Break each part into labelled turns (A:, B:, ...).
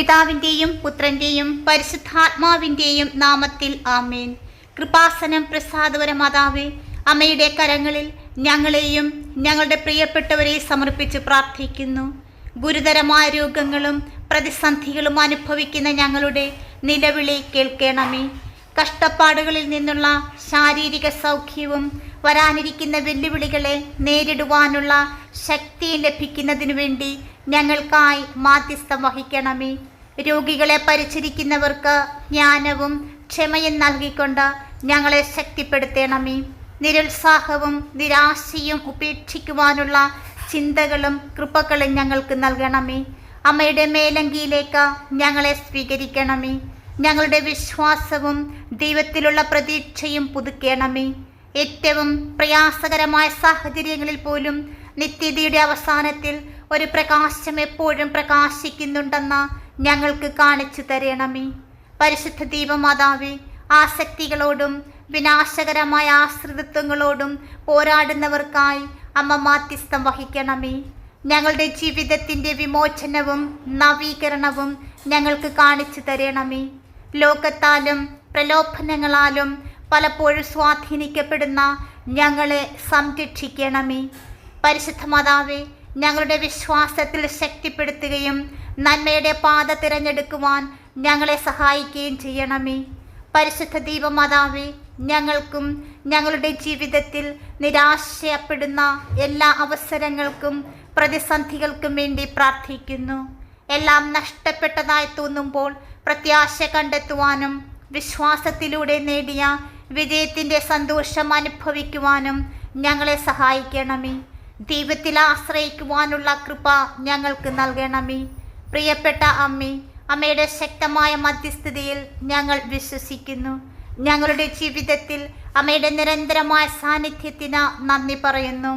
A: പിതാവിന്റെയും പുത്രന്റെയും പരിശുദ്ധാത്മാവിന്റെയും നാമത്തിൽ ആമേൻ. കൃപാസനം പ്രസാദവര മാതാവേ അമ്മയുടെ കരങ്ങളിൽ ഞങ്ങളെയും ഞങ്ങളുടെ പ്രിയപ്പെട്ടവരെ സമർപ്പിച്ച് പ്രാർത്ഥിക്കുന്നു. ഗുരുതരമായ രോഗങ്ങളും പ്രതിസന്ധികളും അനുഭവിക്കുന്ന ഞങ്ങളുടെ നിലവിളി കേൾക്കണമേ. കഷ്ടപ്പാടുകളിൽ നിന്നുള്ള ശാരീരിക സൗഖ്യവും വരാനിരിക്കുന്ന വെല്ലുവിളികളെ നേരിടുവാനുള്ള ശക്തി ലഭിക്കുന്നതിനു വേണ്ടി ഞങ്ങൾക്കായി മാധ്യസ്ഥം വഹിക്കണമേ. രോഗികളെ പരിചരിക്കുന്നവർക്ക് ജ്ഞാനവും ക്ഷമയും നൽകിക്കൊണ്ട് ഞങ്ങളെ ശക്തിപ്പെടുത്തണമേ. നിരുത്സാഹവും നിരാശയും ഉപേക്ഷിക്കുവാനുള്ള ചിന്തകളും കൃപകളും ഞങ്ങൾക്ക് നൽകണമേ. അമ്മയുടെ മേലങ്കിയിലേക്ക് ഞങ്ങളെ സ്വീകരിക്കണമേ. ഞങ്ങളുടെ വിശ്വാസവും ദൈവത്തിലുള്ള പ്രതീക്ഷയും പുതുക്കണമേ. ഏറ്റവും പ്രയാസകരമായ സാഹചര്യങ്ങളിൽ പോലും നിത്യതയുടെ അവസാനത്തിൽ ഒരു പ്രകാശം എപ്പോഴും പ്രകാശിക്കുന്നുണ്ടെന്ന് ഞങ്ങൾക്ക് കാണിച്ചു തരണമേ. പരിശുദ്ധ ദീപമാതാവേ ആസക്തികളോടും വിനാശകരമായ ആശ്രിതത്വങ്ങളോടും പോരാടുന്നവർക്കായി അമ്മ മാധ്യസ്ഥം വഹിക്കണമേ. ഞങ്ങളുടെ ജീവിതത്തിന്റെ വിമോചനവും നവീകരണവും ഞങ്ങൾക്ക് കാണിച്ചു തരണമേ. ലോകത്താലും പ്രലോഭനങ്ങളാലും പലപ്പോഴും സ്വാധീനിക്കപ്പെടുന്ന ഞങ്ങളെ സംരക്ഷിക്കണമേ. പരിശുദ്ധ മാതാവേ ഞങ്ങളുടെ വിശ്വാസത്തിൽ ശക്തിപ്പെടുത്തുകയും നന്മയുടെ പാത തിരഞ്ഞെടുക്കുവാൻ ഞങ്ങളെ സഹായിക്കുകയും ചെയ്യണമേ. പരിശുദ്ധ ദീപമാതാവേ ഞങ്ങൾക്കും ഞങ്ങളുടെ ജീവിതത്തിൽ നിരാശയപ്പെടുന്ന എല്ലാ അവസരങ്ങൾക്കും പ്രതിസന്ധികൾക്കും വേണ്ടി പ്രാർത്ഥിക്കുന്നു. എല്ലാം നഷ്ടപ്പെട്ടതായി തോന്നുമ്പോൾ പ്രത്യാശ കണ്ടെത്തുവാനും വിശ്വാസത്തിലൂടെ നേടിയ വിജയത്തിന്റെ സന്തോഷം അനുഭവിക്കുവാനും ഞങ്ങളെ സഹായിക്കണമേ. ദൈവത്തിൽ ആശ്രയിക്കുവാനുള്ള കൃപ ഞങ്ങൾക്ക് നൽകണമേ. പ്രിയപ്പെട്ട അമ്മി അമ്മയുടെ ശക്തമായ മധ്യസ്ഥതയിൽ ഞങ്ങൾ വിശ്വസിക്കുന്നു. ഞങ്ങളുടെ ജീവിതത്തിൽ അമ്മയുടെ നിരന്തരമായ സാന്നിധ്യത്തിന് നന്ദി പറയുന്നു.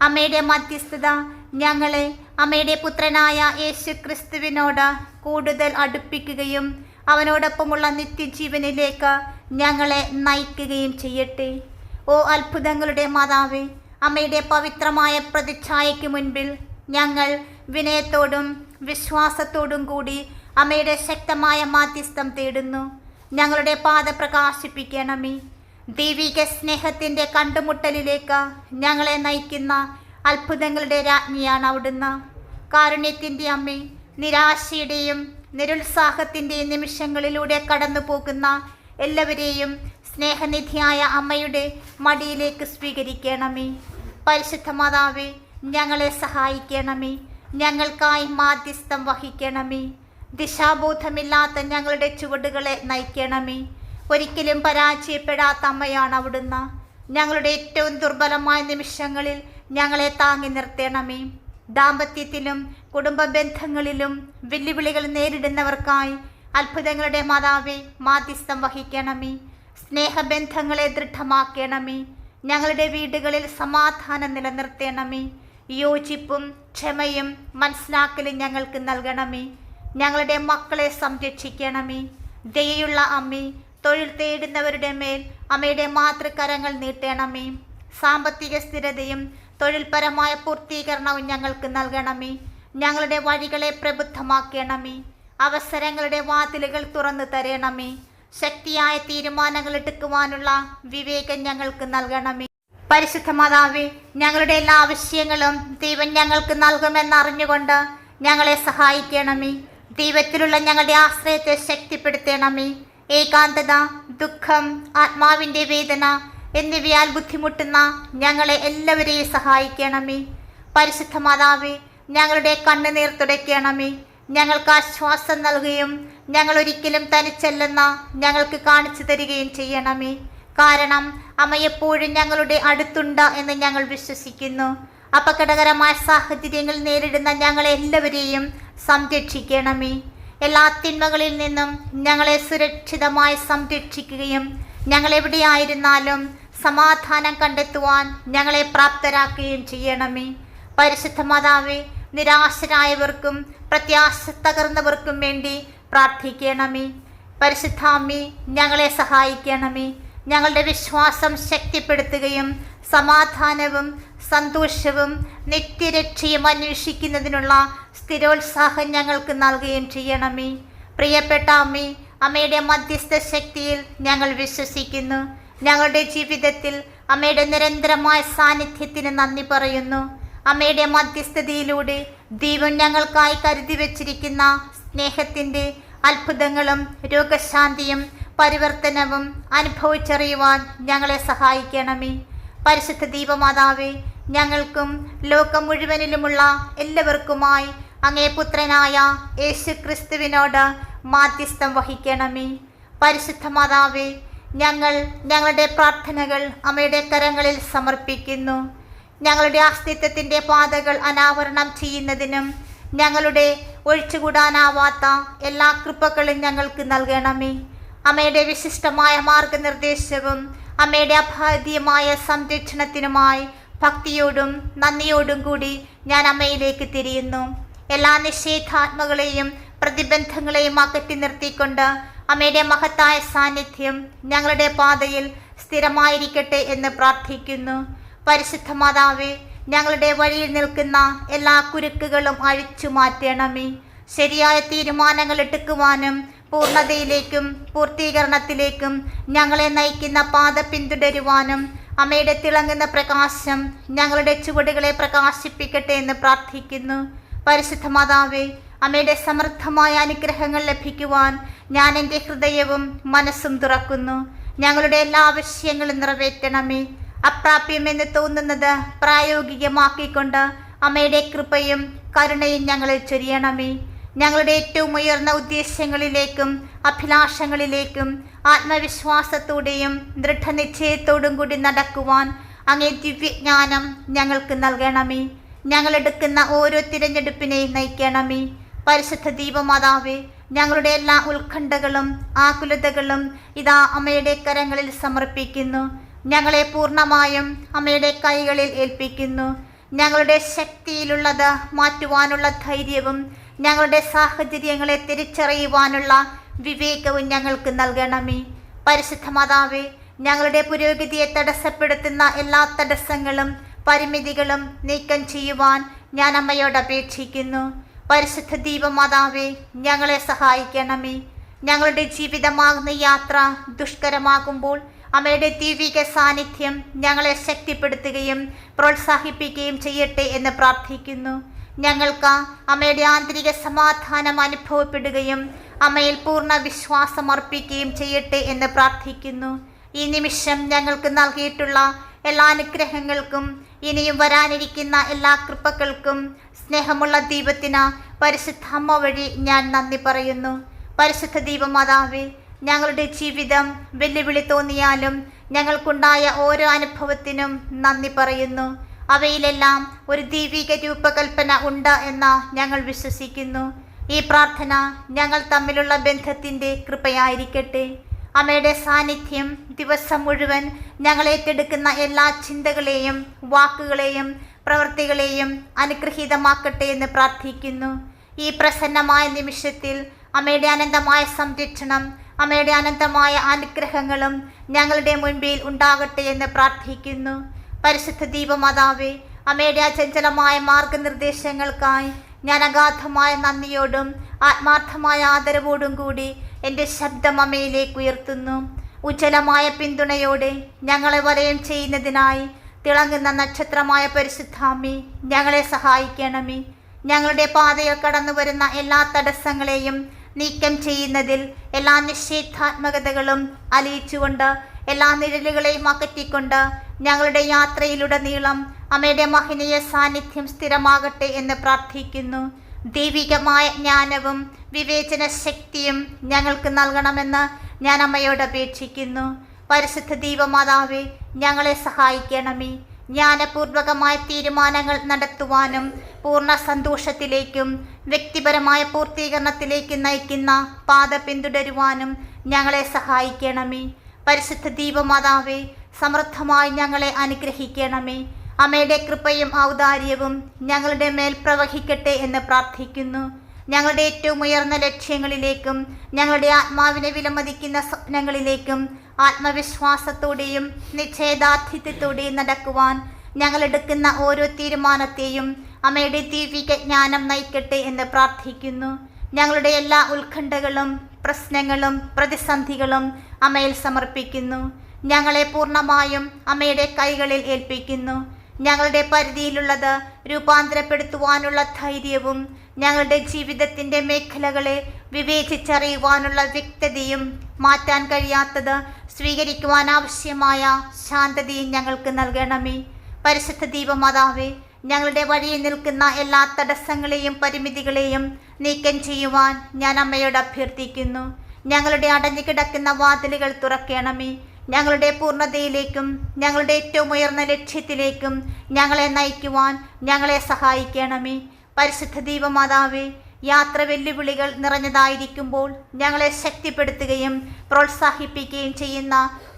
A: അമ്മയുടെ മധ്യസ്ഥത ഞങ്ങളെ അമ്മയുടെ പുത്രനായ യേശു ക്രിസ്തുവിനോട് കൂടുതൽ അടുപ്പിക്കുകയും അവനോടൊപ്പമുള്ള നിത്യജീവനിലേക്ക് ഞങ്ങളെ നയിക്കുകയും ചെയ്യട്ടെ. ഓ അത്ഭുതങ്ങളുടെ മാതാവേ അമ്മയുടെ പവിത്രമായ പ്രതിച്ഛായയ്ക്ക് മുൻപിൽ ഞങ്ങൾ വിനയത്തോടും വിശ്വാസത്തോടും കൂടി അമ്മയുടെ ശക്തമായ മാധ്യസ്ഥം തേടുന്നു. ഞങ്ങളുടെ പാത പ്രകാശിപ്പിക്കണമേ. ദൈവിക സ്നേഹത്തിന്റെ കണ്ടുമുട്ടലിലേക്ക് ഞങ്ങളെ നയിക്കുന്ന അത്ഭുതങ്ങളുടെ രാജ്ഞിയാണ് അവിടുന്ന്. കാരുണ്യത്തിന്റെ അമ്മ നിരാശയുടെയും നിരുത്സാഹത്തിന്റെയും നിമിഷങ്ങളിലൂടെ കടന്നു പോകുന്ന എല്ലാവരെയും സ്നേഹനിധിയായ അമ്മയുടെ മടിയിലേക്ക് സ്വീകരിക്കണമേ. പരിശുദ്ധ മാതാവേ ഞങ്ങളെ സഹായിക്കണമേ. ഞങ്ങൾക്കായി മാധ്യസ്ഥം വഹിക്കണമേ. ദിശാബോധമില്ലാത്ത ഞങ്ങളുടെ ചുവടുകളെ നയിക്കണമേ. ഒരിക്കലും പരാജയപ്പെടാത്ത അമ്മയാണ് അവിടുന്ന്. ഞങ്ങളുടെ ഏറ്റവും ദുർബലമായ നിമിഷങ്ങളിൽ ഞങ്ങളെ താങ്ങി നിർത്തണമേ. ദാമ്പത്യത്തിലും കുടുംബ ബന്ധങ്ങളിലും വെല്ലുവിളികൾ നേരിടുന്നവർക്കായി അത്ഭുതങ്ങളുടെ മാതാവെ മാധ്യസ്ഥം വഹിക്കണമേ. സ്നേഹബന്ധങ്ങളെ ദൃഢമാക്കണമേ. ഞങ്ങളുടെ വീടുകളിൽ സമാധാനം നിലനിർത്തണമേ. യോജിപ്പും ക്ഷമയും മനസ്സിലാക്കലും ഞങ്ങൾക്ക് നൽകണമേ. ഞങ്ങളുടെ മക്കളെ സംരക്ഷിക്കണമേ. ദയുള്ള അമ്മി തൊഴിൽ തേടുന്നവരുടെ മേൽ അമ്മയുടെ മാതൃകരങ്ങൾ നീട്ടണമേ. സാമ്പത്തിക സ്ഥിരതയും തൊഴിൽപരമായ പൂർത്തീകരണവും ഞങ്ങൾക്ക് നൽകണമേ. ഞങ്ങളുടെ വഴികളെ പ്രബുദ്ധമാക്കണമേ. അവസരങ്ങളുടെ വാതിലുകൾ തുറന്നു തരണമേ. ശക്തിയായ തീരുമാനങ്ങൾ എടുക്കുവാനുള്ള വിവേകം ഞങ്ങൾക്ക് നൽകണമേ. പരിശുദ്ധ മാതാവേ ഞങ്ങളുടെ എല്ലാ ആവശ്യങ്ങളും ദൈവം ഞങ്ങൾക്ക് നൽകുമെന്നറിഞ്ഞുകൊണ്ട് ഞങ്ങളെ സഹായിക്കണമേ. ദൈവത്തിലുള്ള ഞങ്ങളുടെ ആശ്രയത്തെ ശക്തിപ്പെടുത്തണമേ. ഏകാന്തത ദുഃഖം ആത്മാവിന്റെ വേദന എന്നിവയാൽ ബുദ്ധിമുട്ടുന്ന ഞങ്ങളെ എല്ലാവരെയും സഹായിക്കണമേ. പരിശുദ്ധ മാതാവേ ഞങ്ങളുടെ കണ്ണുനീർ തുടയ്ക്കണമേ. ഞങ്ങൾക്ക് ആശ്വാസം നൽകുകയും ഞങ്ങൾ ഒരിക്കലും തനിച്ചല്ലെന്ന ഞങ്ങൾക്ക് കാണിച്ചു തരികയും ചെയ്യണമേ. കാരണം അമ്മ എപ്പോഴും ഞങ്ങളുടെ അടുത്തുണ്ട് എന്ന് ഞങ്ങൾ വിശ്വസിക്കുന്നു. അപകടകരമായ സാഹചര്യങ്ങൾ നേരിടുന്ന ഞങ്ങളെല്ലാവരെയും സംരക്ഷിക്കണമേ. എല്ലാ തിന്മകളിൽ നിന്നും ഞങ്ങളെ സുരക്ഷിതമായി സംരക്ഷിക്കുകയും ഞങ്ങൾ എവിടെയായിരുന്നാലും സമാധാനം കണ്ടെത്തുവാൻ ഞങ്ങളെ പ്രാപ്തരാക്കുകയും ചെയ്യണമേ. പരിശുദ്ധ മാതാവേ നിരാശരായവർക്കും പ്രത്യാശ തകർന്നവർക്കും വേണ്ടി പ്രാർത്ഥിക്കണമേ. പരിശുദ്ധാമ്മി ഞങ്ങളെ സഹായിക്കണമേ. ഞങ്ങളുടെ വിശ്വാസം ശക്തിപ്പെടുത്തുകയും സമാധാനവും സന്തോഷവും നിത്യരക്ഷയും അന്വേഷിക്കുന്നതിനുള്ള സ്ഥിരോത്സാഹം ഞങ്ങൾക്ക് നൽകുകയും ചെയ്യണമേ. പ്രിയപ്പെട്ട അമ്മി അമ്മയുടെ മധ്യസ്ഥ ശക്തിയിൽ ഞങ്ങൾ വിശ്വസിക്കുന്നു. ഞങ്ങളുടെ ജീവിതത്തിൽ അമ്മയുടെ നിരന്തരമായ സാന്നിധ്യത്തിന് നന്ദി പറയുന്നു. അമ്മയുടെ മധ്യസ്ഥതയിലൂടെ ദൈവം ഞങ്ങൾക്കായി കരുതി വച്ചിരിക്കുന്ന സ്നേഹത്തിന്റെ അത്ഭുതങ്ങളും രോഗശാന്തിയും പരിവർത്തനവും അനുഭവിച്ചറിയുവാൻ ഞങ്ങളെ സഹായിക്കണമേ. പരിശുദ്ധ ദീപമാതാവേ ഞങ്ങൾക്കും ലോകം മുഴുവനിലുമുള്ള എല്ലാവർക്കുമായി അങ്ങേ പുത്രനായ യേശു ക്രിസ്തുവിനോട് മാധ്യസ്ഥം വഹിക്കണമേ. പരിശുദ്ധ മാതാവേ ഞങ്ങൾ ഞങ്ങളുടെ പ്രാർത്ഥനകൾ അമ്മയുടെ കരങ്ങളിൽ സമർപ്പിക്കുന്നു. ഞങ്ങളുടെ അസ്തിത്വത്തിന്റെ പാതകൾ അനാവരണം ചെയ്യുന്നതിനും ഞങ്ങളുടെ ഒഴിച്ചുകൂടാനാവാത്ത എല്ലാ കൃപകളും ഞങ്ങൾക്ക് നൽകണമേ. അമ്മയുടെ വിശിഷ്ടമായ മാർഗനിർദ്ദേശവും അമ്മയുടെ അഭാദ്യമായ സംരക്ഷണത്തിനുമായി ഭക്തിയോടും നന്ദിയോടും കൂടി ഞാൻ അമ്മയിലേക്ക് തിരിയുന്നു. എല്ലാ നിഷേധാത്മകളെയും പ്രതിബന്ധങ്ങളെയും അകറ്റി നിർത്തിക്കൊണ്ട് അമ്മയുടെ മഹത്തായ സാന്നിധ്യം ഞങ്ങളുടെ പാതയിൽ സ്ഥിരമായിരിക്കട്ടെ എന്ന് പ്രാർത്ഥിക്കുന്നു. പരിശുദ്ധ മാതാവേ ഞങ്ങളുടെ വഴിയിൽ നിൽക്കുന്ന എല്ലാ കുരുക്കുകളും അഴിച്ചു മാറ്റണമേ. ശരിയായ തീരുമാനങ്ങൾ എടുക്കുവാനും പൂർണതയിലേക്കും പൂർത്തീകരണത്തിലേക്കും ഞങ്ങളെ നയിക്കുന്ന പാത പിന്തുടരുവാനും അമ്മയുടെ തിളങ്ങുന്ന പ്രകാശം ഞങ്ങളുടെ ചുവടുകളെ പ്രകാശിപ്പിക്കട്ടെ എന്ന് പ്രാർത്ഥിക്കുന്നു. പരിശുദ്ധ മാതാവേ അമ്മയുടെ സമൃദ്ധമായ അനുഗ്രഹങ്ങൾ ലഭിക്കുവാൻ ഞാൻ എന്റെ ഹൃദയവും മനസ്സും തുറക്കുന്നു. ഞങ്ങളുടെ എല്ലാ ആവശ്യങ്ങളും നിറവേറ്റണമേ. അപ്രാപ്യമെന്ന് തോന്നുന്നത് പ്രായോഗികമാക്കിക്കൊണ്ട് അമ്മയുടെ കൃപയും കരുണയും ഞങ്ങളിൽ ചൊരിയണമേ. ഞങ്ങളുടെ ഏറ്റവും ഉയർന്ന ഉദ്ദേശങ്ങളിലേക്കും അഭിലാഷങ്ങളിലേക്കും ആത്മവിശ്വാസത്തോടെയും ദൃഢനിശ്ചയത്തോടും കൂടി നടക്കുവാൻ അങ്ങേ ദിവ്യജ്ഞാനം ഞങ്ങൾക്ക് നൽകണമേ. ഞങ്ങളെടുക്കുന്ന ഓരോ തിരഞ്ഞെടുപ്പിനെയും നയിക്കണമേ. പരിശുദ്ധ ദീപമാതാവേ ഞങ്ങളുടെ എല്ലാ ഉത്കണ്ഠകളും ആകുലതകളും ഇതാ അമ്മയുടെ കരങ്ങളിൽ സമർപ്പിക്കുന്നു. ഞങ്ങളെ പൂർണമായും അമ്മയുടെ കൈകളിൽ ഏൽപ്പിക്കുന്നു. ഞങ്ങളുടെ ശക്തിയിലുള്ളത് മാറ്റുവാനുള്ള ധൈര്യവും ഞങ്ങളുടെ സാഹചര്യങ്ങളെ തിരിച്ചറിയുവാനുള്ള വിവേകവും ഞങ്ങൾക്ക് നൽകണമേ. പരിശുദ്ധ മാതാവേ ഞങ്ങളുടെ പുരോഗതിയെ തടസ്സപ്പെടുത്തുന്ന എല്ലാ തടസ്സങ്ങളും പരിമിതികളും നീക്കം ചെയ്യുവാൻ ഞാൻ അമ്മയോട് അപേക്ഷിക്കുന്നു. പരിശുദ്ധ ദീപമാതാവേ ഞങ്ങളെ സഹായിക്കണമേ. ഞങ്ങളുടെ ജീവിതമാകുന്ന യാത്ര ദുഷ്കരമാകുമ്പോൾ അമ്മയുടെ ദൈവിക സാന്നിധ്യം ഞങ്ങളെ ശക്തിപ്പെടുത്തുകയും പ്രോത്സാഹിപ്പിക്കുകയും ചെയ്യട്ടെ എന്ന് പ്രാർത്ഥിക്കുന്നു. ഞങ്ങൾക്ക് അമ്മയുടെ ആന്തരിക സമാധാനം അനുഭവപ്പെടുകയും അമ്മയിൽ പൂർണ വിശ്വാസം അർപ്പിക്കുകയും ചെയ്യട്ടെ എന്ന് പ്രാർത്ഥിക്കുന്നു. ഈ നിമിഷം ഞങ്ങൾക്ക് നൽകിയിട്ടുള്ള എല്ലാ അനുഗ്രഹങ്ങൾക്കും ഇനിയും വരാനിരിക്കുന്ന എല്ലാ കൃപകൾക്കും സ്നേഹമുള്ള ദീപത്തിന് പരിശുദ്ധ അമ്മ വഴി ഞാൻ നന്ദി പറയുന്നു. പരിശുദ്ധ ദീപമാതാവേ ഞങ്ങളുടെ ജീവിതം വെല്ലുവിളി തോന്നിയാലും ഞങ്ങൾക്കുണ്ടായ ഓരോ അനുഭവത്തിനും നന്ദി പറയുന്നു. അവയിലെല്ലാം ഒരു ദൈവിക രൂപകൽപ്പന ഉണ്ട് എന്ന ഞങ്ങൾ വിശ്വസിക്കുന്നു. ഈ പ്രാർത്ഥന ഞങ്ങൾ തമ്മിലുള്ള ബന്ധത്തിന്റെ കൃപയായിരിക്കട്ടെ. അമ്മയുടെ സാന്നിധ്യം ദിവസം മുഴുവൻ ഞങ്ങൾ ഏറ്റെടുക്കുന്ന എല്ലാ ചിന്തകളെയും വാക്കുകളെയും പ്രവൃത്തികളെയും അനുഗ്രഹീതമാക്കട്ടെ എന്ന് പ്രാർത്ഥിക്കുന്നു. ഈ പ്രസന്നമായ നിമിഷത്തിൽ അമ്മയുടെ അനന്തമായ സംരക്ഷണം അമ്മയുടെ അനന്തമായ അനുഗ്രഹങ്ങളും ഞങ്ങളുടെ മുൻപിൽ ഉണ്ടാകട്ടെ എന്ന് പ്രാർത്ഥിക്കുന്നു. പരിശുദ്ധ ദീപമാതാവേ അമ്മയുടെ അചഞ്ചലമായ മാർഗനിർദ്ദേശങ്ങൾക്കായി ഞാൻ അഗാധമായ നന്ദിയോടും ആത്മാർത്ഥമായ ആദരവോടും കൂടി എന്റെ ശബ്ദം അമ്മയിലേക്ക് ഉയർത്തുന്നു. ഉജ്ജ്വലമായ പിന്തുണയോടെ ഞങ്ങളെ വലയം ചെയ്യുന്നതിനായി തിളങ്ങുന്ന നക്ഷത്രമായ പരിശുദ്ധാമി ഞങ്ങളെ സഹായിക്കണമേ. ഞങ്ങളുടെ പാതയിൽ കടന്നു വരുന്ന എല്ലാ തടസ്സങ്ങളെയും നീക്കം ചെയ്യുന്നതിൽ എല്ലാ നിഷേധാത്മകതകളും അലിയിച്ചുകൊണ്ട് എല്ലാ നിഴലുകളെയും അകറ്റിക്കൊണ്ട് ഞങ്ങളുടെ യാത്രയിലുടനീളം അമ്മയുടെ മഹനീയ സാന്നിധ്യം സ്ഥിരമാകട്ടെ എന്ന് പ്രാർത്ഥിക്കുന്നു. ദൈവികമായ ജ്ഞാനവും വിവേചന ശക്തിയും ഞങ്ങൾക്ക് നൽകണമെന്ന് ഞാൻ അമ്മയോട് അപേക്ഷിക്കുന്നു. പരിശുദ്ധ ദൈവമാതാവെ ഞങ്ങളെ സഹായിക്കണമേ. ജ്ഞാനപൂർവകമായ തീരുമാനങ്ങൾ നടത്തുവാനും പൂർണ സന്തോഷത്തിലേക്കും വ്യക്തിപരമായ പൂർത്തീകരണത്തിലേക്കും നയിക്കുന്ന പാത പിന്തുടരുവാനും ഞങ്ങളെ സഹായിക്കണമേ. പരിശുദ്ധ ദീപമാതാവേ സമൃദ്ധമായി ഞങ്ങളെ അനുഗ്രഹിക്കണമേ. അമ്മയുടെ കൃപയും ഔദാര്യവും ഞങ്ങളുടെ മേൽ പ്രവഹിക്കട്ടെ എന്ന് പ്രാർത്ഥിക്കുന്നു. ഞങ്ങളുടെ ഏറ്റവും ഉയർന്ന ലക്ഷ്യങ്ങളിലേക്കും ഞങ്ങളുടെ ആത്മാവിനെ വിലമതിക്കുന്ന സ്വപ്നങ്ങളിലേക്കും ആത്മവിശ്വാസത്തോടെയും നിശ്ചയദാർഢ്യത്തോടെയും നടക്കുവാൻ ഞങ്ങൾ എടുക്കുന്ന ഓരോ തീരുമാനത്തെയും അമ്മയുടെ ദൈവിക ജ്ഞാനം നയിക്കട്ടെ എന്ന് പ്രാർത്ഥിക്കുന്നു. ഞങ്ങളുടെ എല്ലാ ഉത്കണ്ഠകളും പ്രശ്നങ്ങളും പ്രതിസന്ധികളും അമ്മയിൽ സമർപ്പിക്കുന്നു. ഞങ്ങളെ പൂർണമായും അമ്മയുടെ കൈകളിൽ ഏൽപ്പിക്കുന്നു. ഞങ്ങളുടെ പരിധിയിലുള്ളത് രൂപാന്തരപ്പെടുത്തുവാനുള്ള ധൈര്യവും ഞങ്ങളുടെ ജീവിതത്തിന്റെ മേഖലകളെ വിവേചിച്ചറിയുവാനുള്ള വ്യക്തതയും മാറ്റാൻ കഴിയാത്തത് സ്വീകരിക്കുവാൻ ആവശ്യമായ ശാന്തതയും ഞങ്ങൾക്ക് നൽകണമേ. പരിശുദ്ധ ദീപമാതാവേ ഞങ്ങളുടെ വഴിയിൽ നിൽക്കുന്ന എല്ലാ തടസ്സങ്ങളെയും പരിമിതികളെയും നീക്കം ചെയ്യുവാൻ ഞാൻ അമ്മയോട് അഭ്യർത്ഥിക്കുന്നു. ഞങ്ങളുടെ അടഞ്ഞു കിടക്കുന്ന വാതിലുകൾ തുറക്കണമേ. ഞങ്ങളുടെ പൂർണതയിലേക്കും ഞങ്ങളുടെ ഏറ്റവും ഉയർന്ന ലക്ഷ്യത്തിലേക്കും ഞങ്ങളെ നയിക്കുവാൻ ഞങ്ങളെ സഹായിക്കണമേ. പരിശുദ്ധ ദീപമാതാവേ യാത്ര വെല്ലുവിളികൾ നിറഞ്ഞതായിരിക്കുമ്പോൾ ഞങ്ങളെ ശക്തിപ്പെടുത്തുകയും പ്രോത്സാഹിപ്പിക്കുകയും ചെയ്യുന്ന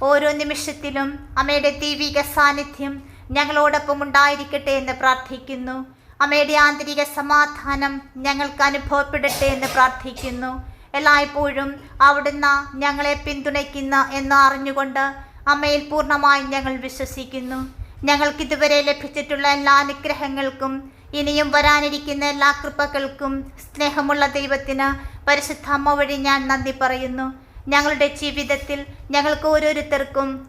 A: ഓരോ നിമിഷത്തിലും അമ്മയുടെ ദൈവിക സാന്നിധ്യം ഞങ്ങളോടൊപ്പം ഉണ്ടായിരിക്കട്ടെ എന്ന് പ്രാർത്ഥിക്കുന്നു. അമ്മയുടെ ആന്തരിക സമാധാനം ഞങ്ങൾക്ക് അനുഭവപ്പെടട്ടെ എന്ന് പ്രാർത്ഥിക്കുന്നു. എല്ലായ്പ്പോഴും അവിടുന്ന് ഞങ്ങളെ പിന്തുണയ്ക്കുന്ന എന്ന് അറിഞ്ഞുകൊണ്ട് അമ്മയിൽ പൂർണമായും ഞങ്ങൾ വിശ്വസിക്കുന്നു. ഞങ്ങൾക്കിതുവരെ ലഭിച്ചിട്ടുള്ള എല്ലാ അനുഗ്രഹങ്ങൾക്കും ഇനിയും വരാനിരിക്കുന്ന എല്ലാ കൃപകൾക്കും സ്നേഹമുള്ള ദൈവത്തിന് പരിശുദ്ധ അമ്മ വഴി ഞാൻ നന്ദി പറയുന്നു. ഞങ്ങളുടെ ജീവിതത്തിൽ ഞങ്ങൾക്ക് ഓരോരുത്തർക്കും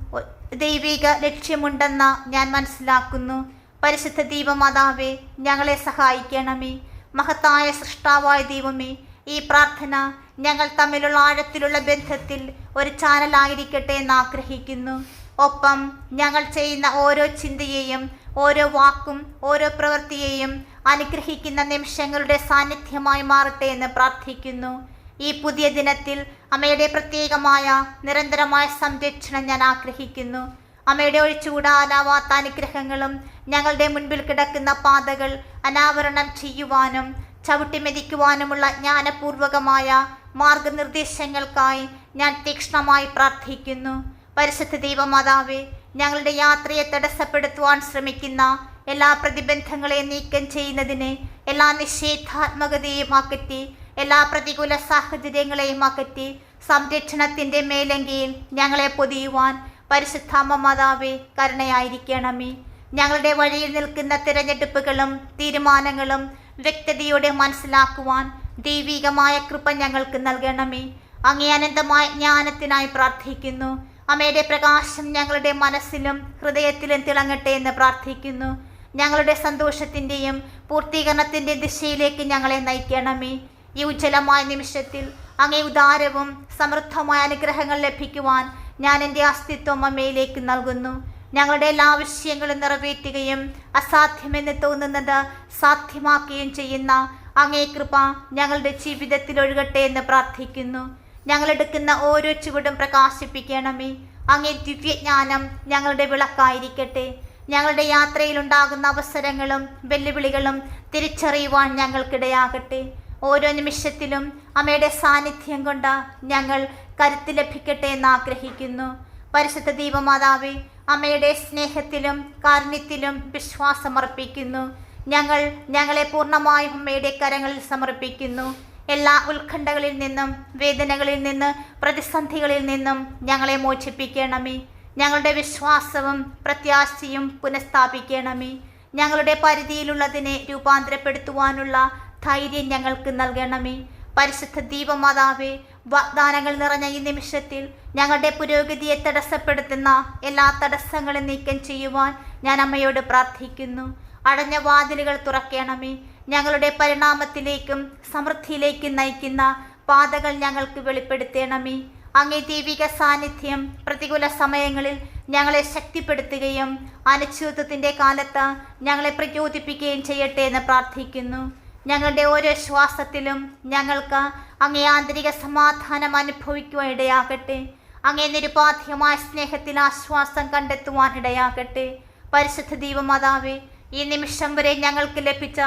A: ദൈവിക ലക്ഷ്യമുണ്ടെന്ന് ഞാൻ മനസ്സിലാക്കുന്നു. പരിശുദ്ധ ദീപമാതാവേ ഞങ്ങളെ സഹായിക്കണമേ. മഹത്തായ സൃഷ്ടാവായ ദൈവമേ ഈ പ്രാർത്ഥന ഞങ്ങൾ തമ്മിലുള്ള ആഴത്തിലുള്ള ബന്ധത്തിൽ ഒരു ചാനലായിരിക്കട്ടെ എന്ന് ആഗ്രഹിക്കുന്നു. ഒപ്പം ഞങ്ങൾ ചെയ്യുന്ന ഓരോ ചിന്തയെയും ഓരോ വാക്കും ഓരോ പ്രവൃത്തിയെയും അനുഗ്രഹിക്കുന്ന നിമിഷങ്ങളുടെ സാന്നിധ്യമായി മാറട്ടെ എന്ന് പ്രാർത്ഥിക്കുന്നു. ഈ പുതിയ ദിനത്തിൽ അമ്മയുടെ പ്രത്യേകമായ നിരന്തരമായ സംരക്ഷണം ഞാൻ ആഗ്രഹിക്കുന്നു. അമ്മയുടെ ഒഴിച്ചുകൂടാനാവാത്ത അനുഗ്രഹങ്ങളും ഞങ്ങളുടെ മുൻപിൽ കിടക്കുന്ന പാതകൾ അനാവരണം ചെയ്യുവാനും ചവിട്ടിമെതിക്കുവാനുമുള്ള ജ്ഞാനപൂർവകമായ മാർഗനിർദ്ദേശങ്ങൾക്കായി ഞാൻ തീക്ഷ്ണമായി പ്രാർത്ഥിക്കുന്നു. പരിശുദ്ധ ദൈവമാതാവേ ഞങ്ങളുടെ യാത്രയെ തടസ്സപ്പെടുത്തുവാൻ ശ്രമിക്കുന്ന എല്ലാ പ്രതിബന്ധങ്ങളെയും നീക്കം ചെയ്യുന്നതിന് എല്ലാ നിഷേധാത്മകതയും അകറ്റി എല്ലാ പ്രതികൂല സാഹചര്യങ്ങളെയും അകറ്റി സംരക്ഷണത്തിന്റെ മേലങ്കിയിൽ ഞങ്ങളെ പൊതിയുവാൻ പരിശുദ്ധാമ മാതാവ് കരുണയായിരിക്കണമേ. ഞങ്ങളുടെ വഴിയിൽ നിൽക്കുന്ന തിരഞ്ഞെടുപ്പുകളും തീരുമാനങ്ങളും വ്യക്തതയോടെ മനസ്സിലാക്കുവാൻ ദൈവികമായ കൃപ ഞങ്ങൾക്ക് നൽകണമേ. അങ്ങേ അനന്തമായ ജ്ഞാനത്തിനായി പ്രാർത്ഥിക്കുന്നു. അമ്മയുടെ പ്രകാശം ഞങ്ങളുടെ മനസ്സിലും ഹൃദയത്തിലും തിളങ്ങട്ടെ എന്ന് പ്രാർത്ഥിക്കുന്നു. ഞങ്ങളുടെ സന്തോഷത്തിന്റെയും പൂർത്തീകരണത്തിന്റെ ദിശയിലേക്ക് ഞങ്ങളെ നയിക്കണമേ. ഈ ഉജ്ജ്വലമായ നിമിഷത്തിൽ അങ്ങേ ഉദാരവും സമൃദ്ധമായ അനുഗ്രഹങ്ങൾ ലഭിക്കുവാൻ ഞാൻ എന്റെ അസ്തിത്വം അമ്മയിലേക്ക് നൽകുന്നു. ഞങ്ങളുടെ എല്ലാ ആവശ്യങ്ങളും നിറവേറ്റുകയും അസാധ്യമെന്ന് തോന്നുന്നത് സാധ്യമാക്കുകയും ചെയ്യുന്ന അങ്ങേ കൃപ ഞങ്ങളുടെ ജീവിതത്തിൽ ഒഴുകട്ടെ എന്ന് പ്രാർത്ഥിക്കുന്നു. ഞങ്ങളെടുക്കുന്ന ഓരോ ചുവടും പ്രകാശിപ്പിക്കണമേ. അങ്ങേ ദിവ്യജ്ഞാനം ഞങ്ങളുടെ വിളക്കായിരിക്കട്ടെ. ഞങ്ങളുടെ യാത്രയിൽ ഉണ്ടാകുന്ന അവസരങ്ങളും വെല്ലുവിളികളും തിരിച്ചറിയുവാൻ ഞങ്ങൾക്കിടയാകട്ടെ. ഓരോ നിമിഷത്തിലും അമ്മയുടെ സാന്നിധ്യം കൊണ്ട് ഞങ്ങൾ കരുത്ത് ലഭിക്കട്ടെ എന്ന് ആഗ്രഹിക്കുന്നു പരിശുദ്ധ ദീപമാതാവേ അമ്മയുടെ സ്നേഹത്തിലും കാരുണ്യത്തിലും വിശ്വാസമർപ്പിക്കുന്നു. ഞങ്ങൾ ഞങ്ങളെ പൂർണമായും അമ്മയുടെ കരങ്ങളിൽ സമർപ്പിക്കുന്നു. എല്ലാ ഉത്കണ്ഠകളിൽ നിന്നും വേദനകളിൽ നിന്ന് പ്രതിസന്ധികളിൽ നിന്നും ഞങ്ങളെ മോചിപ്പിക്കണമേ. ഞങ്ങളുടെ വിശ്വാസവും പ്രത്യാശയും പുനഃസ്ഥാപിക്കണമേ. ഞങ്ങളുടെ പരിധിയിലുള്ളതിനെ രൂപാന്തരപ്പെടുത്തുവാനുള്ള ധൈര്യം ഞങ്ങൾക്ക് നൽകണമേ. പരിശുദ്ധ ദീപമാതാവേ വാഗ്ദാനങ്ങൾ നിറഞ്ഞ ഈ നിമിഷത്തിൽ ഞങ്ങളുടെ പുരോഗതിയെ തടസ്സപ്പെടുത്തുന്ന എല്ലാ തടസ്സങ്ങളും നീക്കം ചെയ്യുവാൻ ഞാൻ അമ്മയോട് പ്രാർത്ഥിക്കുന്നു. അടഞ്ഞ വാതിലുകൾ തുറക്കണമേ. ഞങ്ങളുടെ പരിണാമത്തിലേക്കും സമൃദ്ധിയിലേക്കും നയിക്കുന്ന പാതകൾ ഞങ്ങൾക്ക് വെളിപ്പെടുത്തണമേ. അങ്ങേ ദൈവിക സാന്നിധ്യം പ്രതികൂല സമയങ്ങളിൽ ഞങ്ങളെ ശക്തിപ്പെടുത്തുകയും അനിശ്ചിതത്വത്തിന്റെ കാലത്ത് ഞങ്ങളെ പ്രചോദിപ്പിക്കുകയും ചെയ്യട്ടെ എന്ന് പ്രാർത്ഥിക്കുന്നു. ഞങ്ങളുടെ ഓരോ ശ്വാസത്തിലും ഞങ്ങൾക്ക് അങ്ങേ ആന്തരിക സമാധാനം അനുഭവിക്കുവാൻ ഇടയാകട്ടെ. അങ്ങേ നിരുപാധ്യമായ സ്നേഹത്തിൽ ആശ്വാസം കണ്ടെത്തുവാൻ ഇടയാകട്ടെ. പരിശുദ്ധ ദീപമാതാവേ ഈ നിമിഷം വരെ ഞങ്ങൾക്ക് ലഭിച്ച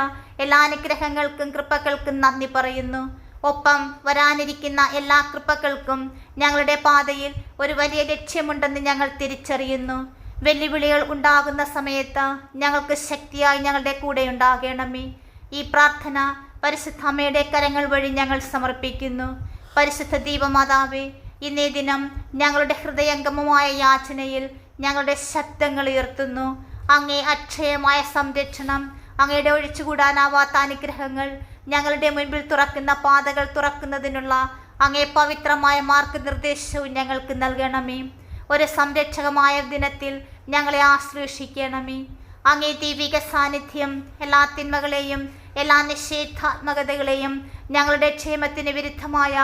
A: എല്ലാ അനുഗ്രഹങ്ങൾക്കും കൃപകൾക്കും നന്ദി പറയുന്നു. ഒപ്പം വരാനിരിക്കുന്ന എല്ലാ കൃപകൾക്കും ഞങ്ങളുടെ പാതയിൽ ഒരു വലിയ ലക്ഷ്യമുണ്ടെന്ന് ഞങ്ങൾ തിരിച്ചറിയുന്നു. വെല്ലുവിളികൾ ഉണ്ടാകുന്ന സമയത്ത് ഞങ്ങൾക്ക് ശക്തിയായി ഞങ്ങളുടെ കൂടെ ഉണ്ടാകണമേ. ഈ പ്രാർത്ഥന പരിശുദ്ധമ്മയുടെ കരങ്ങൾ വഴി ഞങ്ങൾ സമർപ്പിക്കുന്നു. പരിശുദ്ധ ദീപമാതാവേ ഇന്നേ ദിനം ഞങ്ങളുടെ ഹൃദയംഗമമായ യാചനയിൽ ഞങ്ങളുടെ ശബ്ദങ്ങൾ ഉയർത്തുന്നു. അങ്ങേ അക്ഷയമായ സംരക്ഷണം അങ്ങയുടെ ഒഴിച്ചുകൂടാനാവാത്ത അനുഗ്രഹങ്ങൾ ഞങ്ങളുടെ മുൻപിൽ തുറക്കുന്ന പാതകൾ തുറക്കുന്നതിനുള്ള അങ്ങേ പവിത്രമായ മാർഗനിർദ്ദേശവും ഞങ്ങൾക്ക് നൽകണമേ. ഒരു സംരക്ഷകമായ ദിനത്തിൽ ഞങ്ങളെ ആശ്ലേഷിക്കണമേ അങ്ങേ ദൈവിക സാന്നിധ്യം എല്ലാ തിന്മകളെയും എല്ലാ നിഷേധാത്മകതകളെയും ഞങ്ങളുടെ ക്ഷേമത്തിന് വിരുദ്ധമായ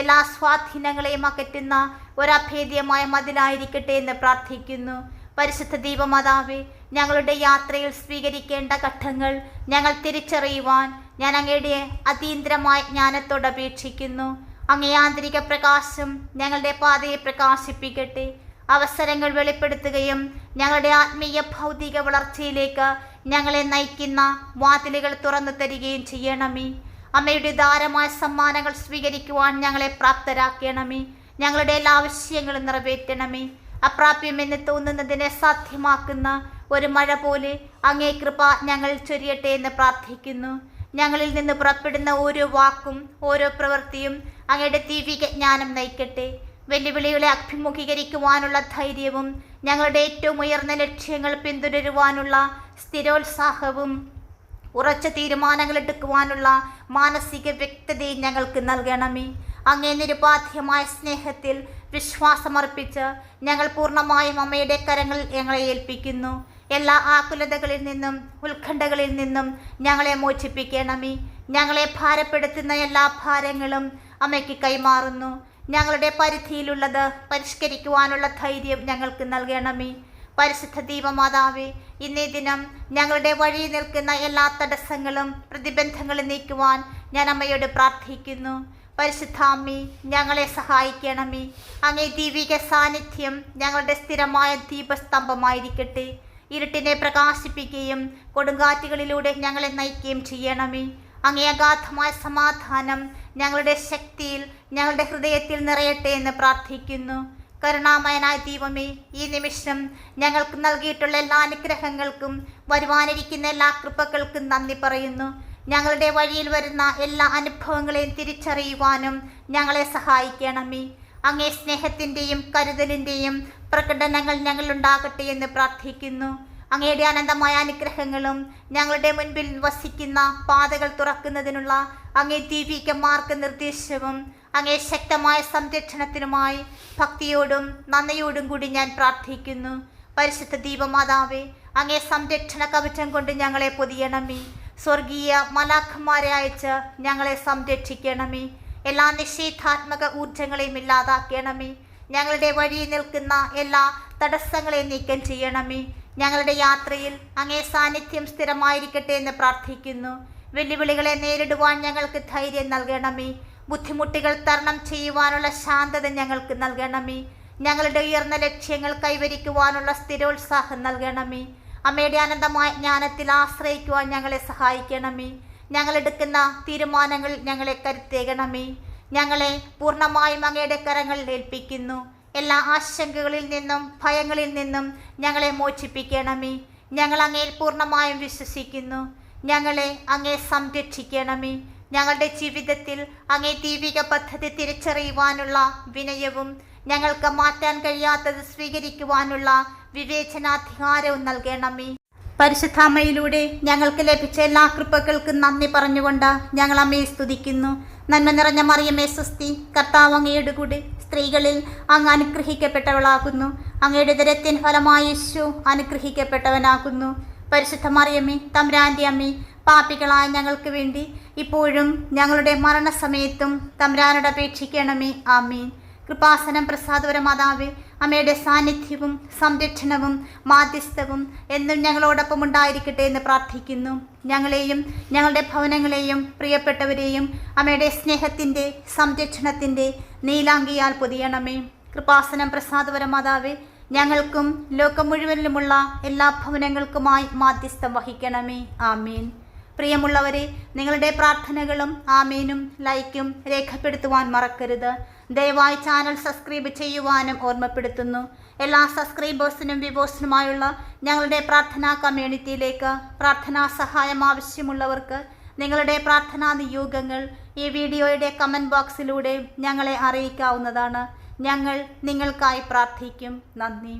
A: എല്ലാ സ്വാധീനങ്ങളെയും അകറ്റുന്ന ഒരഭേദ്യമായ മതിലായിരിക്കട്ടെ എന്ന് പ്രാർത്ഥിക്കുന്നു. പരിശുദ്ധ ദീപമാതാവേ ഞങ്ങളുടെ യാത്രയിൽ സ്വീകരിക്കേണ്ട ഘട്ടങ്ങൾ ഞങ്ങൾ തിരിച്ചറിയുവാൻ ഞാൻ അങ്ങയുടെ അതീന്ദ്രമായ ജ്ഞാനത്തോട് അപേക്ഷിക്കുന്നു. അങ്ങേ ആന്തരിക പ്രകാശം ഞങ്ങളുടെ പാതയെ പ്രകാശിപ്പിക്കട്ടെ. അവസരങ്ങൾ വെളിപ്പെടുത്തുകയും ഞങ്ങളുടെ ആത്മീയ ഭൗതിക വളർച്ചയിലേക്ക് ഞങ്ങളെ നയിക്കുന്ന വാതിലുകൾ തുറന്നു തരികയും ചെയ്യണമേ. അമ്മയുടെ ധാരമായ സമ്മാനങ്ങൾ സ്വീകരിക്കുവാൻ ഞങ്ങളെ പ്രാപ്തരാക്കണമേ. ഞങ്ങളുടെ എല്ലാ ആവശ്യങ്ങളും നിറവേറ്റണമേ. അപ്രാപ്യമെന്ന് തോന്നുന്നതിനെ സാധ്യമാക്കുന്ന ഒരു മഴ പോലെ അങ്ങേ കൃപ ഞങ്ങൾ ചൊരിയട്ടെ എന്ന് പ്രാർത്ഥിക്കുന്നു. ഞങ്ങളിൽ നിന്ന് പുറപ്പെടുന്ന ഓരോ വാക്കും ഓരോ പ്രവൃത്തിയും അങ്ങയുടെ ദിവ്യജ്ഞാനം ജ്ഞാനം നയിക്കട്ടെ. വെല്ലുവിളികളെ അഭിമുഖീകരിക്കുവാനുള്ള ധൈര്യവും ഞങ്ങളുടെ ഏറ്റവും ഉയർന്ന ലക്ഷ്യങ്ങൾ പിന്തുടരുവാനുള്ള സ്ഥിരോത്സാഹവും ഉറച്ച തീരുമാനങ്ങൾ എടുക്കുവാനുള്ള മാനസിക വ്യക്തതയും ഞങ്ങൾക്ക് നൽകണമേ. അങ്ങേ നിരുപാധ്യമായ സ്നേഹത്തിൽ വിശ്വാസമർപ്പിച്ച് ഞങ്ങൾ പൂർണമായും അമ്മയുടെ കരങ്ങളിൽ ഞങ്ങളെ ഏൽപ്പിക്കുന്നു. എല്ലാ ആകുലതകളിൽ നിന്നും ഉത്കണ്ഠകളിൽ നിന്നും ഞങ്ങളെ മോചിപ്പിക്കണമേ. ഞങ്ങളെ ഭാരപ്പെടുത്തുന്ന എല്ലാ ഭാരങ്ങളും അമ്മയ്ക്ക് കൈമാറുന്നു. ഞങ്ങളുടെ പരിധിയിലുള്ളത് പരിഷ്കരിക്കുവാനുള്ള ധൈര്യം ഞങ്ങൾക്ക് നൽകണമേ. പരിശുദ്ധ ദീപമാതാവേ ഇന്നേ ദിനം ഞങ്ങളുടെ വഴി നിൽക്കുന്ന എല്ലാ തടസ്സങ്ങളും പ്രതിബന്ധങ്ങളും നീക്കുവാൻ ഞാൻ അമ്മയോട് പ്രാർത്ഥിക്കുന്നു. പരിശുദ്ധാമ്മി ഞങ്ങളെ സഹായിക്കണമേ. അങ്ങേ ദീപിക സാന്നിധ്യം ഞങ്ങളുടെ സ്ഥിരമായ ദീപസ്തംഭമായിരിക്കട്ടെ. ഇരുട്ടിനെ പ്രകാശിപ്പിക്കുകയും കൊടുങ്കാറ്റുകളിലൂടെ ഞങ്ങളെ നയിക്കുകയും ചെയ്യണമേ. അങ്ങേ അഗാധമായ സമാധാനം ഞങ്ങളുടെ ശക്തിയിൽ ഞങ്ങളുടെ ഹൃദയത്തിൽ നിറയട്ടെ എന്ന് പ്രാർത്ഥിക്കുന്നു. കരുണാമയനായ ദൈവമേ ഈ നിമിഷം ഞങ്ങൾക്ക് നൽകിയിട്ടുള്ള എല്ലാ അനുഗ്രഹങ്ങൾക്കും വരുവാനിരിക്കുന്ന എല്ലാ കൃപകൾക്കും നന്ദി പറയുന്നു. ഞങ്ങളുടെ വഴിയിൽ വരുന്ന എല്ലാ അനുഭവങ്ങളെയും തിരിച്ചറിയുവാനും ഞങ്ങളെ സഹായിക്കണമേ. അങ്ങേ സ്നേഹത്തിന്റെയും കരുതലിന്റെയും പ്രകടനങ്ങൾ ഞങ്ങളുണ്ടാകട്ടെ എന്ന് പ്രാർത്ഥിക്കുന്നു. അങ്ങയുടെ അനന്തമായ അനുഗ്രഹങ്ങളും ഞങ്ങളുടെ മുൻപിൽ വസിക്കുന്ന പാതകൾ തുറക്കുന്നതിനുള്ള അങ്ങേ ദീപിക മാർഗനിർദ്ദേശവും അങ്ങേ ശക്തമായ സംരക്ഷണത്തിനുമായി ഭക്തിയോടും നന്ദിയോടും കൂടി ഞാൻ പ്രാർത്ഥിക്കുന്നു. പരിശുദ്ധ ദീപമാതാവേ അങ്ങേ സംരക്ഷണ കവചം കൊണ്ട് ഞങ്ങളെ പൊതിയണമേ. സ്വർഗീയ മലാഖന്മാരെ അയച്ച് ഞങ്ങളെ സംരക്ഷിക്കണമേ. എല്ലാ നിഷേധാത്മക ഊർജങ്ങളെയും ഇല്ലാതാക്കണമേ. ഞങ്ങളുടെ വഴിയിൽ നിൽക്കുന്ന എല്ലാ തടസ്സങ്ങളെയും നീക്കം ചെയ്യണമേ. ഞങ്ങളുടെ യാത്രയിൽ അങ്ങേ സാന്നിധ്യം സ്ഥിരമായിരിക്കട്ടെ എന്ന് പ്രാർത്ഥിക്കുന്നു. വെല്ലുവിളികളെ നേരിടുവാൻ ഞങ്ങൾക്ക് ധൈര്യം നൽകണമേ. ബുദ്ധിമുട്ടുകൾ തരണം ചെയ്യുവാനുള്ള ശാന്തത ഞങ്ങൾക്ക് നൽകണമേ. ഞങ്ങളുടെ ഉയർന്ന ലക്ഷ്യങ്ങൾ കൈവരിക്കുവാനുള്ള സ്ഥിരോത്സാഹം നൽകണമേ. അമ്മയുടെ അനന്തമായ ജ്ഞാനത്തിൽ ആശ്രയിക്കുവാൻ ഞങ്ങളെ സഹായിക്കണമേ. ഞങ്ങളെടുക്കുന്ന തീരുമാനങ്ങൾ ഞങ്ങളെ കരുത്തേകണമേ. ഞങ്ങളെ പൂർണമായും അങ്ങയുടെ കരങ്ങളിൽ ഏൽപ്പിക്കുന്നു. എല്ലാ ആശങ്കകളിൽ നിന്നും ഭയങ്ങളിൽ നിന്നും ഞങ്ങളെ മോചിപ്പിക്കണമേ. ഞങ്ങൾ അങ്ങയിൽ പൂർണമായും വിശ്വസിക്കുന്നു. ഞങ്ങളെ അങ്ങേ സംരക്ഷിക്കണമേ. ഞങ്ങളുടെ ജീവിതത്തിൽ അങ്ങേ ദീപിക പദ്ധതി തിരിച്ചറിയുവാനുള്ള വിനയവും ഞങ്ങൾക്ക് മാറ്റാൻ കഴിയാത്തത് സ്വീകരിക്കുവാനുള്ള വിവേചനാധികാരവും നൽകണമേ. പരിശുദ്ധാമ്മയിലൂടെ ഞങ്ങൾക്ക് ലഭിച്ച എല്ലാ കൃപകൾക്കും നന്ദി പറഞ്ഞുകൊണ്ട് ഞങ്ങൾ അമ്മയെ സ്തുതിക്കുന്നു. നന്മ നിറഞ്ഞ മറിയമേ സുസ്തി കർത്താവ് അങ്ങയുടെ കൂടെ സ്ത്രീകളിൽ അങ്ങ് അനുഗ്രഹിക്കപ്പെട്ടവളാകുന്നു. അങ്ങയുടെ ദരത്തിൻ ഫലമായ യേശു അനുഗ്രഹിക്കപ്പെട്ടവനാകുന്നു. പരിശുദ്ധ മറിയമ്മേ തമ്പ്രാന്റെ അമ്മേ പാപികളായ ഞങ്ങൾക്ക് വേണ്ടി ഇപ്പോഴും ഞങ്ങളുടെ മരണസമയത്തും തമ്പ്രാനോട് അപേക്ഷിക്കണമേ. ആമീൻ. കൃപാസനം പ്രസാദപരമാതാവേ അമ്മയുടെ സാന്നിധ്യവും സംരക്ഷണവും മാധ്യസ്ഥവും എന്നും ഞങ്ങളോടൊപ്പം ഉണ്ടായിരിക്കട്ടെ എന്ന് പ്രാർത്ഥിക്കുന്നു. ഞങ്ങളെയും ഞങ്ങളുടെ ഭവനങ്ങളെയും പ്രിയപ്പെട്ടവരെയും അമ്മയുടെ സ്നേഹത്തിന്റെ സംരക്ഷണത്തിന്റെ നീലാങ്കിയാൽ പൊതിയണമേ. കൃപാസനം പ്രസാദപര മാതാവേ ഞങ്ങൾക്കും ലോകം മുഴുവനിലുമുള്ള എല്ലാ ഭവനങ്ങൾക്കുമായി മാധ്യസ്ഥം വഹിക്കണമേ. ആമീൻ. പ്രിയമുള്ളവരെ നിങ്ങളുടെ പ്രാർത്ഥനകളും ആമീനും ലൈക്കും രേഖപ്പെടുത്തുവാൻ മറക്കരുത്. ദയവായി ചാനൽ സബ്സ്ക്രൈബ് ചെയ്യുവാനും ഓർമ്മപ്പെടുത്തുന്നു. എല്ലാ സബ്സ്ക്രൈബേഴ്സിനും വിവോസിനുമായുള്ള ഞങ്ങളുടെ പ്രാർത്ഥനാ കമ്മ്യൂണിറ്റിയിലേക്ക് പ്രാർത്ഥനാ സഹായം ആവശ്യമുള്ളവർക്ക് നിങ്ങളുടെ പ്രാർത്ഥനാ നിയോഗങ്ങൾ ഈ വീഡിയോയുടെ കമന്റ് ബോക്സിലൂടെ ഞങ്ങളെ അറിയിക്കാവുന്നതാണ്. ഞങ്ങൾ നിങ്ങൾക്കായി പ്രാർത്ഥിക്കും. നന്ദി.